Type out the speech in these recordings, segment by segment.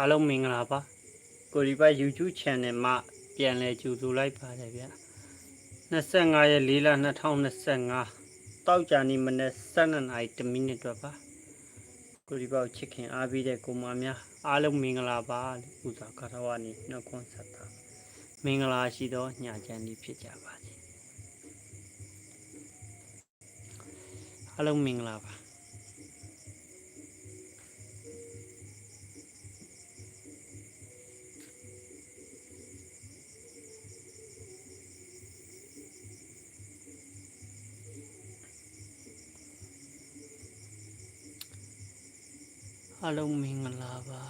အားလုံးမင်္ဂလာပါကိုဒီပတ် YouTube channel မှာပြန်လည်ကြိုဆိုလိုက်ပါတယ်ဗျ25ရက်4လ2025တောက်ကြနေ့မနေ့12နာရီ1မိနစ်တော့ပါကိုဒီပတ်ချစ်ခင်အားပေးတဲ့ကိုမများအားလုံးမင်္ဂလာပါလို့ဥစွာကတော်ဝနေနှုတ်ခွန်းဆက်တာမင်္ဂလာရှိသောညချမ်းလေးဖြစ်ကြပါစေအားလုံးမင်္ဂလာပါ အားလုံးမင်္ဂလာပါ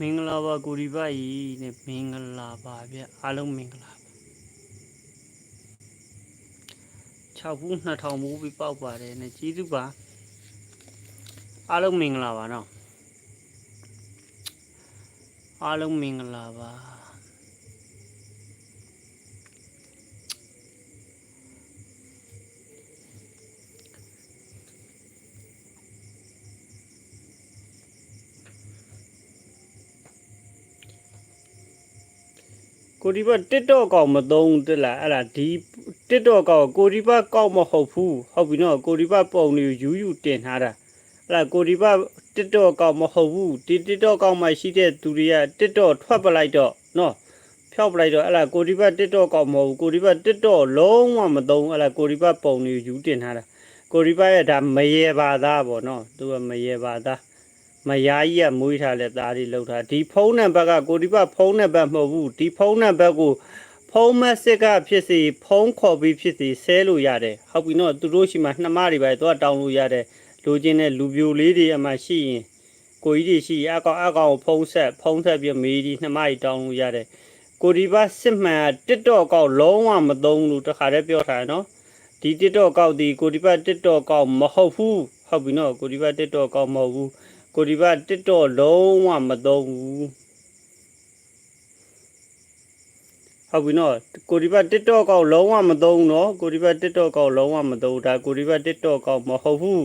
မင်္ဂလာပါကိုဒီပါကြီးနဲ့မင်္ဂလာပါဗျအားလုံးမင်္ဂလာပါ6ဘူး2000ဘူးပြီးပေါက်ပါတယ်နဲ့ကျေးဇူးပါအားလုံးမင်္ဂလာပါနော်အားလုံးမင်္ဂလာပါ ကိုဒီပါ TikTok ကောင်မသုံးတက်လားအဲ့ဒါဒီ TikTok ကောင်ကိုဒီပါကောက်မဟုတ်ဘူးဟုတ်ပြီနော်ကိုဒီပါပုံနေယူယူတင်ထားတာအဲ့ဒါကိုဒီပါ TikTok ကောင်မဟုတ်ဘူးဒီ TikTok ကောင်မှရှိတဲ့သူတွေက TikTok ထွက်ပလိုက်တော့နော်ဖျောက်ပလိုက်တော့အဲ့ဒါကိုဒီပါ TikTok ကောင်မဟုတ်ဘူးကိုဒီပါ TikTok လုံးဝမသုံးအဲ့ဒါကိုဒီပါပုံနေယူတင်ထားတာကိုဒီပါရဲ့ဒါမရေပါသားပေါ့နော်သူကမရေပါသား မယားကြီးကမွေးထားတဲ့သားတွေလောက်ထားဒီဖုန်းနံပါတ်ကကိုဒီပါဖုန်းနံပါတ်မဟုတ်ဘူးဒီဖုန်းနံပါတ်ကိုဖုန်းမက်စစ်ကဖြစ်စီဖုန်းခေါ်ပြီးဖြစ်စီဆဲလို့ရတယ်ဟုတ်ပြီနော်သူတို့ရှိမှနှမတွေပဲသူကတောင်းလို့ရတယ်လိုချင်တဲ့လူပြိုလေးတွေအမှရှိရင်ကိုကြီးတွေရှိရင်အကောင်အကောင်ကိုဖုန်းဆက်ဖုန်းဆက်ပြီးမေးဒီနှမတွေတောင်းလို့ရတယ်ကိုဒီပါစစ်မှန် TikTok ကောက်လုံးဝမသုံးလို့တခါတည်းပြောထားတယ်နော်ဒီ TikTok ကောက်ဒီကိုဒီပါ TikTok ကောက်မဟုတ်ဘူးဟုတ်ပြီနော်ကိုဒီပါ TikTok ကောက်မဟုတ်ဘူး ကိုဒီပါ TikTok လုံးဝမသုံးဘူးဟုတ်ပြီနော်ကိုဒီဘတ် TikTok ကောက်လုံးဝမသုံးဘူးနော်ကိုဒီဘတ် TikTok ကောက်လုံးဝမသုံးဘူးဒါကိုဒီဘတ် TikTok ကောက်မဟုတ်ဘူး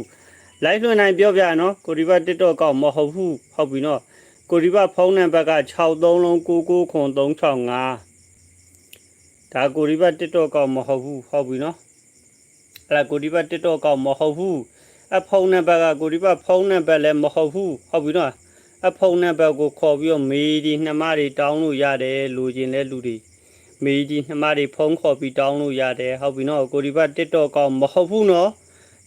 live လွှင့်နိုင်ပြောပြနော်ကိုဒီဘတ် TikTok ကောက်မဟုတ်ဘူးဟုတ်ပြီနော်ကိုဒီဘတ်ဖုန်းနံပါတ်က63လုံး99ခွန်365ဒါကိုဒီဘတ် TikTok ကောက်မဟုတ်ဘူးဟုတ်ပြီနော်အဲ့ဒါကိုဒီဘတ် TikTok ကောက်မဟုတ်ဘူး အဖုန်းနံပါတ်ကကိုဒီဘတ်ဖုန်းနံပါတ်လည်းမဟုတ်ဘူးဟုတ်ပြီနော်အဖုန်းနံပါတ်ကိုခေါ်ပြီးတော့မေးဒီနှမတွေတောင်းလို့ရတယ်လူချင်းတဲ့လူတွေမေးကြီးနှမတွေဖုန်းခေါ်ပြီးတောင်းလို့ရတယ်ဟုတ်ပြီနော်ကိုဒီဘတ် TikTok ကောက်မဟုတ်ဘူးနော်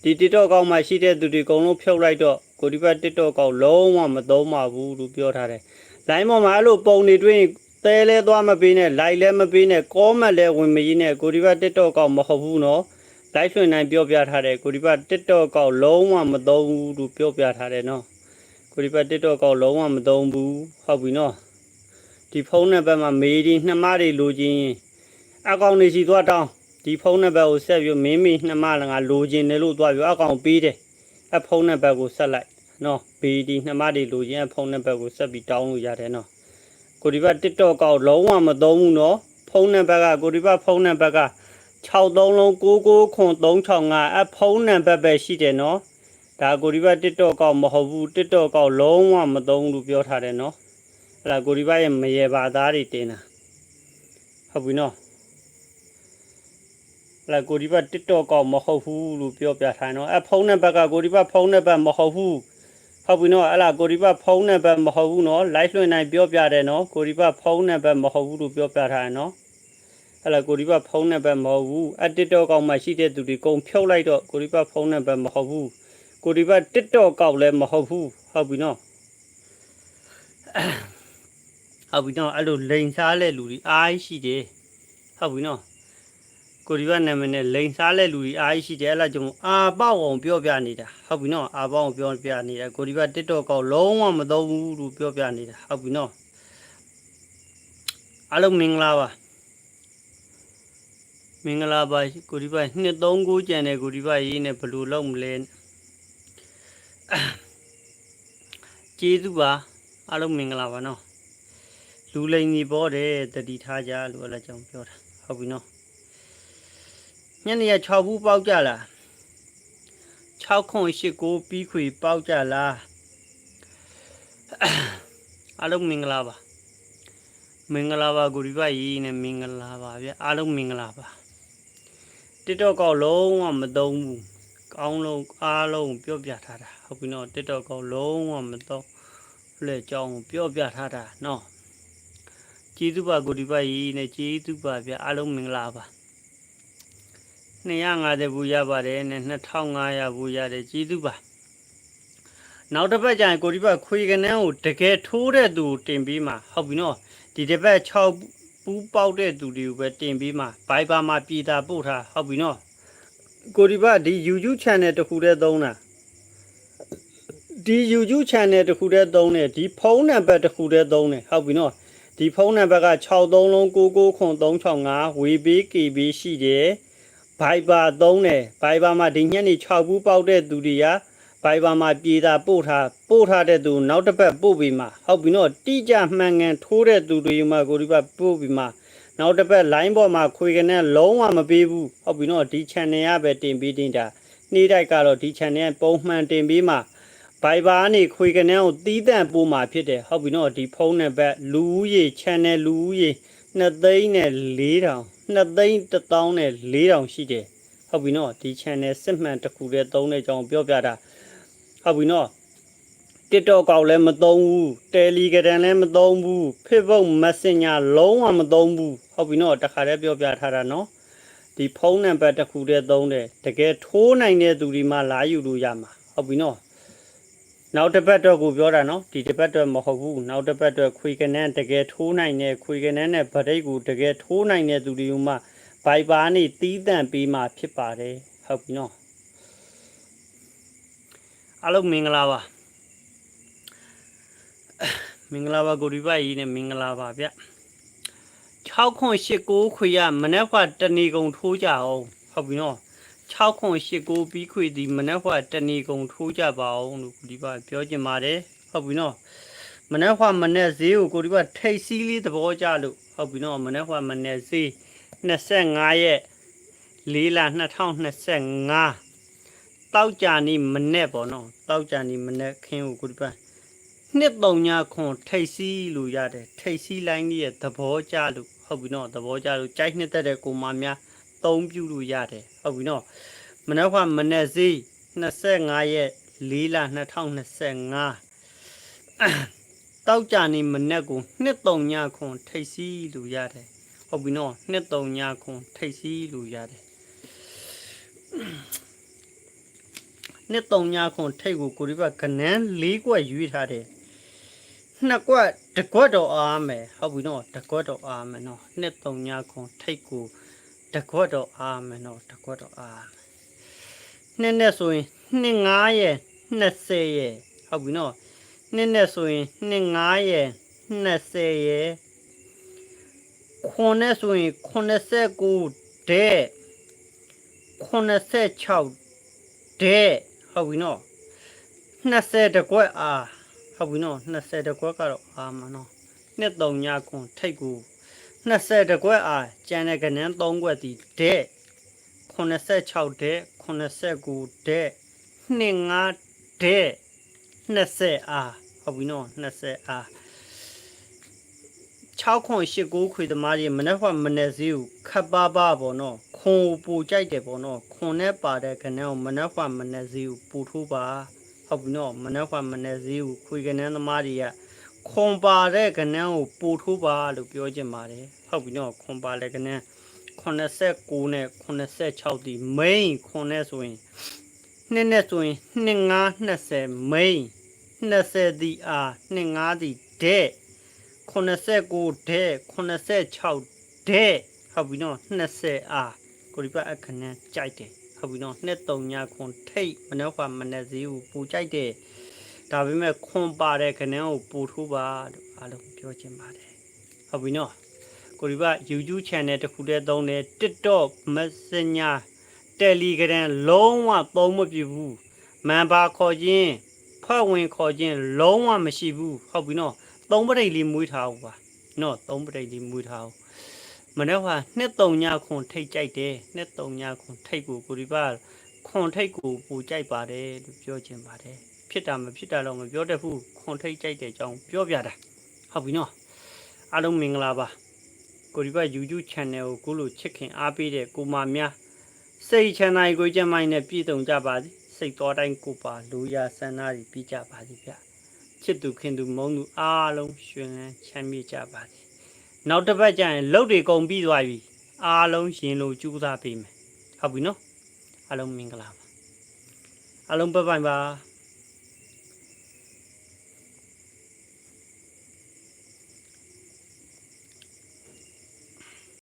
ဒီ TikTok ကောက်မှာရှိတဲ့သူတွေအကုန်လုံးဖြုတ်လိုက်တော့ကိုဒီဘတ် TikTok ကောက်လုံးဝမသုံးပါဘူးလို့ပြောထားတယ်။ line ပေါ်မှာအဲ့လိုပုံတွေတွေ့ရင်သဲလဲသွားမပေးနဲ့ like လဲမပေးနဲ့ comment လဲဝင်မရင်းနဲ့ကိုဒီဘတ် TikTok ကောက်မဟုတ်ဘူးနော်။ live ဆွေနိုင်ပြောပြထားတယ်ကိုဒီဘတ် TikTok ကောက်လုံးဝမသုံးဘူးလို့ပြောပြထားတယ်နော်။ကိုဒီဘတ် TikTok ကောက်လုံးဝမသုံးဘူးဟုတ်ပြီနော်။ဒီဖုန်းနံပါတ်မှာမေးဒီနှမတွေလိုချင်ရင်အကောင်နေစီသွားတောင်းဒီဖုန်းနံပါတ်ကိုဆက်ပြီးမင်းမင်းနှမလည်းငါလိုချင်တယ်လို့သွားပြီးအကောင်ပေးတယ်အဖုန်းနံပါတ်ကိုဆက်လိုက်နော်ဘေးဒီနှမတွေလိုချင်အဖုန်းနံပါတ်ကိုဆက်ပြီးတောင်းလို့ရတယ်နော်ကိုဒီဘတ် TikTok ကောက်လုံးဝမသုံးဘူးနော်ဖုန်းနံပါတ်ကကိုဒီဘတ်ဖုန်းနံပါတ်က 63လုံး99ခွန်365အဖုန်းနံပါတ်ပဲရှိတယ်နော်ဒါကိုဒီဘတ် TikTok ကောက်မဟုတ်ဘူး TikTok ကောက်လုံးဝမသုံးဘူးလို့ပြောထားတယ်နော်အဲ့ဒါကိုဒီဘတ်ရဲ့မရေပါသားတွေတင်တာဟုတ်ပြီနော်လာကိုဒီဘတ် TikTok ကောမဟုတ်ဘူးလို့ပြောပြထားနော်အဖုန်းနံပါတ်ကကိုဒီဘတ်ဖုန်းနံပါတ်မဟုတ်ဘူးဟုတ်ပြီနော်အဲ့လာကိုဒီဘတ်ဖုန်းနံပါတ်မဟုတ်ဘူးနော် live လွှင့်နိုင်ပြောပြတယ်နော်ကိုဒီဘတ်ဖုန်းနံပါတ်မဟုတ်ဘူးလို့ပြောပြထားတယ်နော် အဲ့လာကိုဒီဘတ်ဖုန်းနံပါတ်မဟုတ်ဘူးအ TikTok ကောမှာရှိတဲ့သူတွေကုန်ဖြုတ်လိုက်တော့ကိုဒီဘတ်ဖုန်းနံပါတ်မဟုတ်ဘူးကိုဒီဘတ် TikTok ကောလည်းမဟုတ်ဘူးဟုတ်ပြီနော်ဟုတ်ပြီနော်အဲ့လိုလိန်စားတဲ့လူတွေအားရှိတယ်ဟုတ်ပြီနော်ကိုဒီဘတ်နာမည်နဲ့လိန်စားတဲ့လူကြီးအားကြီးရှိတယ်အဲ့လားကြောင့်အာပေါ့အောင်ပြောပြနေတာဟုတ်ပြီနော်အာပေါ့အောင်ပြောပြနေတာကိုဒီဘတ် TikTok ကောလုံးဝမသုံးဘူးလို့ပြောပြနေတာဟုတ်ပြီနော်အားလုံးမင်္ဂလာပါ မင်္ဂလာပါကိုဒီပါနှစ်39ကျန်တဲ့ကိုဒီပါရေးနဲ့ဘယ်လိုလုပ်မလဲကျေးဇူးပါအားလုံးမင်္ဂလာပါနော်လူလိန်ကြီးပေါ်တယ်တတိထားကြလို့အဲ့ဒါကြောင့်ပြောတာဟုတ်ပြီနော်ညနေရ6ဘူးပေါက်ကြလား6ခွန်8ကိုပြီးခွေပေါက်ကြလားအားလုံးမင်္ဂလာပါမင်္ဂလာပါကိုဒီပါရေးနဲ့မင်္ဂလာပါဗျအားလုံးမင်္ဂလာပါ TikTok ကောက်လုံးဝမသုံးဘူးကောင်းလုံးအားလုံးပြောပြထားတာဟုတ်ပြီနော် TikTok ကောက်လုံးဝမသုံးလက်ကြောင်းပြောပြထားတာနော်ကျေးဇူးပါကိုဒီပါကြီးနဲ့ကျေးဇူးပါဗျအားလုံးမင်္ဂလာပါ250ဘူးရပါတယ်နဲ့2500ဘူးရတယ်ကျေးဇူးပါနောက်တစ်ပတ်ကျရင်ကိုဒီပါခွေကနန်းကိုတကယ်ထိုးတဲ့သူကိုတင်ပြီးမှဟုတ်ပြီနော်ဒီတစ်ပတ်6 ပူးပေါက်တဲ့သူတွေကိုပဲတင်ပြီးမှဘိုင်ဘာမှာပြည်တာပို့ထားဟုတ်ပြီနော်ကိုဒီဘဒီ YouTube channel တစ်ခုတည်းသုံးတာဒီ YouTube channel တစ်ခုတည်းသုံးတယ်ဒီဖုန်းနံပါတ်တစ်ခုတည်းသုံးတယ်ဟုတ်ပြီနော်ဒီဖုန်းနံပါတ်က63လုံး99365 WBKB ရှိတယ်ဘိုင်ဘာသုံးတယ်ဘိုင်ဘာမှာဒီညနေ6ဘူးပေါက်တဲ့သူတွေက ဘိုင်ဘာမှာပြေတာပို့ထားပို့ထားတဲ့သူနောက်တစ်ပတ်ပို့ပြီးမှဟုတ်ပြီနော်တိကျမှန်ကန်ထိုးတဲ့သူတွေမှာကိုဒီဘပို့ပြီးမှနောက်တစ်ပတ် line ပေါ်မှာခွေကနေလုံးဝမပေးဘူးဟုတ်ပြီနော်ဒီ channel ကပဲတင်ပြီးတင်တာနေ့တိုက်ကတော့ဒီ channel ကပုံမှန်တင်ပြီးမှဘိုင်ဘာကနေခွေကနေကိုတီးတန့်ပို့မှာဖြစ်တယ်ဟုတ်ပြီနော်ဒီဖုန်းနံပါတ်လူဦးရေ channel လူဦးရေ2သိန်းနဲ့4000 2သိန်း1000နဲ့4000ရှိတယ်ဟုတ်ပြီနော်ဒီ channel စစ်မှန်တစ်ခုတည်းသုံးတဲ့အကြောင်းပြောပြတာ ဟုတ်ပြီနော် TikTok ကောက်လည်းမသုံးဘူး Telegram လည်းမသုံးဘူး Facebook Messenger လုံးဝမသုံးဘူးဟုတ်ပြီနော်တခါတည်းပြောပြထားတာနော်ဒီဖုန်းနံပါတ်တစ်ခုတည်းသုံးတယ်တကယ်ထိုးနိုင်တဲ့သူဒီမှလာယူလို့ရမှာဟုတ်ပြီနော်နောက်တစ်ပတ်တော့ကိုပြောတာနော်ဒီတစ်ပတ်တော့မဟုတ်ဘူးနောက်တစ်ပတ်တော့ခွေကနန်းတကယ်ထိုးနိုင်တဲ့ခွေကနန်းနဲ့ဗရိတ်ကိုတကယ်ထိုးနိုင်တဲ့သူတွေမှဘိုင်ဘာနေတီးတန့်ပြီးမှဖြစ်ပါတယ်ဟုတ်ပြီနော် အားလုံးမင်္ဂလာပါမင်္ဂလာပါကိုဒီပိုက်ကြီးနဲ့မင်္ဂလာပါဗျ6ခွန်8 9ခွေရမနေ့ကတဏီကုံထိုးကြအောင်ဟုတ်ပြီနော်6ခွန်8 9ပြီးခွေဒီမနေ့ကတဏီကုံထိုးကြပါအောင်လို့ကိုဒီပိုက်ပြောချင်ပါတယ်ဟုတ်ပြီနော်မနေ့ကမနေ့ဈေးကိုကိုဒီပိုက်ထိတ်စီးလေးသဘောကျလို့ဟုတ်ပြီနော်မနေ့ကမနေ့ဈေး25ရက်4လ2025 တောက်ကြနေမနဲ့ပေါ့နော်တောက်ကြနေမနဲ့ခင်းကိုကိုဒီပတ်နှစ်တုံညာခွန်ထိတ်စီးလို့ရတယ်ထိတ်စီးလိုင်းကြီးရဲ့သဘောကျလို့ဟုတ်ပြီနော်သဘောကျလို့ကြိုက်နှစ်သက်တဲ့ကိုမများသုံးပြလို့ရတယ်ဟုတ်ပြီနော်မနေ့ကမနေ့စီ25ရက်4လ2025တောက်ကြနေမနဲ့ကိုနှစ်တုံညာခွန်ထိတ်စီးလို့ရတယ်ဟုတ်ပြီနော်နှစ်တုံညာခွန်ထိတ်စီးလို့ရတယ် နှစ်တုံညာခွန်ထိတ်ကိုကိုဒီဘကနန်း၄ကွက်ရွေးထားတယ်နှစ်ကွက်တစ်ကွက်တော့အားမယ်ဟုတ်ပြီနော်တစ်ကွက်တော့အားမယ်နော်နှစ်တုံညာခွန်ထိတ်ကိုတစ်ကွက်တော့အားမယ်နော်တစ်ကွက်တော့အားမယ်နှစ်နဲ့ဆိုရင်နှစ်9ရဲ့20ရဲ့ဟုတ်ပြီနော်နှစ်နဲ့ဆိုရင်နှစ်9ရဲ့20ရဲ့ခွန်နဲ့ဆိုရင်89တဲ့86တဲ့ ဟုတ်ပြီနော်20တကွက်အားဟုတ်ပြီနော်20တကွက်ကတော့အားမနော်နှစ်တုံညာခွန်ထိတ်ကို20တကွက်အားကျန်တဲ့ကနန်း3ကွက်ဒီတဲ့86တဲ့89တဲ့25တဲ့20အားဟုတ်ပြီနော်20အား 6ခွန်8 9ခွေသမားကြီးမနေ့ကမနေ့စည်းကိုခပ်ပါပါပေါ့နော်ခွန်ကိုပူကြိုက်တယ်ပေါ့နော်ခွန်နဲ့ပါတဲ့ခဏကိုမနေ့ကမနေ့စည်းကိုပူထိုးပါဟုတ်ပြီနော်မနေ့ကမနေ့စည်းကိုခွေကနန်းသမားတွေကခွန်ပါတဲ့ခဏကိုပူထိုးပါလို့ပြောချင်ပါတယ်ဟုတ်ပြီနော်ခွန်ပါတဲ့ခဏ89နဲ့86ဒီ main ခွန်နဲ့ဆိုရင်နှစ်နဲ့ဆိုရင်25 20 main 20ဒီအား25ဒီတဲ့ 89တဲ့86တဲ့ဟုတ်ပြီနော်20အားကိုဒီပတ်အခဏန်းကြိုက်တယ်ဟုတ်ပြီနော်နှစ်တုံညာခွန်ထိတ်မနှောက်ကမနှက်စည်းကိုပူကြိုက်တယ်ဒါပေမဲ့ခွန်ပါတဲ့ခဏန်းကိုပူထိုးပါလို့အားလုံးပြောချင်ပါတယ်ဟုတ်ပြီနော်ကိုရီပါ YouTube channel တစ်ခုတည်းသုံးတယ် TikTok Messenger Telegram လုံးဝသုံးမပြဘူးမန်ပါခေါ်ခြင်းဖွဲ့ဝင်ခေါ်ခြင်းလုံးဝမရှိဘူးဟုတ်ပြီနော် သုံးပရိတ်လေးမွေးထားဘူးပါနော်သုံးပရိတ်လေးမွေးထားဘူးမနေ့ကနှစ်တုံညခွန်ထိတ်ကြိုက်တယ်နှစ်တုံညခွန်ထိတ်ကိုကိုဒီပါခွန်ထိတ်ကိုပူကြိုက်ပါတယ်လို့ပြောချင်ပါတယ်ဖြစ်တာမဖြစ်တာတော့မပြောတတ်ဘူးခွန်ထိတ်ကြိုက်တဲ့အကြောင်းပြောပြတာဟုတ်ပြီနော်အားလုံးမင်္ဂလာပါကိုဒီပါ YouTube channel ကိုကိုလိုချစ်ခင်အားပေးတဲ့ကိုမများစိတ်ချမ်းသာကိုကြမ်းမိုင်းနဲ့ပြည့်စုံကြပါစေစိတ်တော်တိုင်းကိုပါလူရဆန္ဒတွေပြီးကြပါစေဗျ ချစ်သူခင်သူမုန်းသူအားလုံးရှင်လန်းချမ်းမြေ့ကြပါစေနောက်တစ်ပတ်ကျရင်လှုပ်တွေကုန်ပြီးသွားပြီအားလုံးရှင်လို့ကြိုးစားပေးမယ်ဟုတ်ပြီနော်အားလုံးမင်္ဂလာပါအားလုံးပတ်ပိုင်ပါ